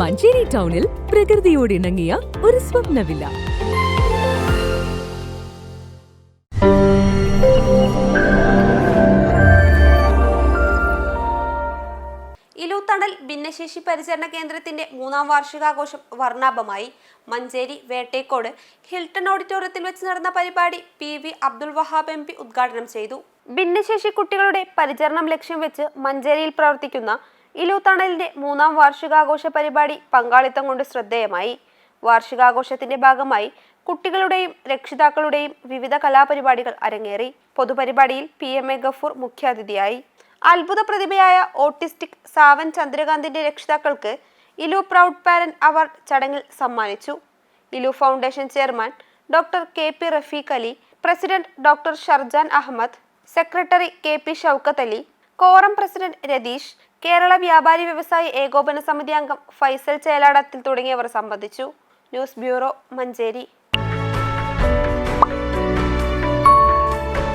മഞ്ചേരി ടൗണിൽ പ്രകൃതിയോട് ഇണങ്ങിയ ഒരു സ്വപ്നവില്ല. ഇലൂത്തണൽ ഭിന്നശേഷി പരിചരണ കേന്ദ്രത്തിന്റെ മൂന്നാം വാർഷികാഘോഷം വർണാഭമായി. മഞ്ചേരി വേട്ടേക്കോട് ഹിൽട്ടൺ ഓഡിറ്റോറിയത്തിൽ വെച്ച് നടന്ന പരിപാടി P V Abdul Wahab M P ഉദ്ഘാടനം ചെയ്തു. ഭിന്നശേഷി കുട്ടികളുടെ പരിചരണം ലക്ഷ്യം വെച്ച് മഞ്ചേരിയിൽ പ്രവർത്തിക്കുന്ന ഇലൂത്തണലിന്റെ മൂന്നാം വാർഷികാഘോഷ പരിപാടി പങ്കാളിത്തം കൊണ്ട് ശ്രദ്ധേയമായി. വാർഷികാഘോഷത്തിന്റെ ഭാഗമായി കുട്ടികളുടെയും രക്ഷിതാക്കളുടെയും വിവിധ കലാപരിപാടികൾ അരങ്ങേറി. പൊതുപരിപാടിയിൽ പി എം എ ഗഫൂർ മുഖ്യാതിഥിയായി. അത്ഭുത പ്രതിഭയായ ഓട്ടിസ്റ്റിക് സാവൻ ചന്ദ്രകാന്തിന്റെ രക്ഷിതാക്കൾക്ക് ഇലു പ്രൗഡ് പാരന്റ് അവാർഡ് ചടങ്ങിൽ സമ്മാനിച്ചു. Ilu foundation chairman doctor K. P. Rafeeq Ali president doctor Sharjan Ahammed secretary K. P. Shoukath Ali quorum president Ratheesh Kerala Vyapari Vyavasayi Ekopana Samithi അംഗം ഫൈസൽ ചേലാടത്തിൽ തുടങ്ങിയവർ സംബന്ധിച്ചു. News bureau Manjeri.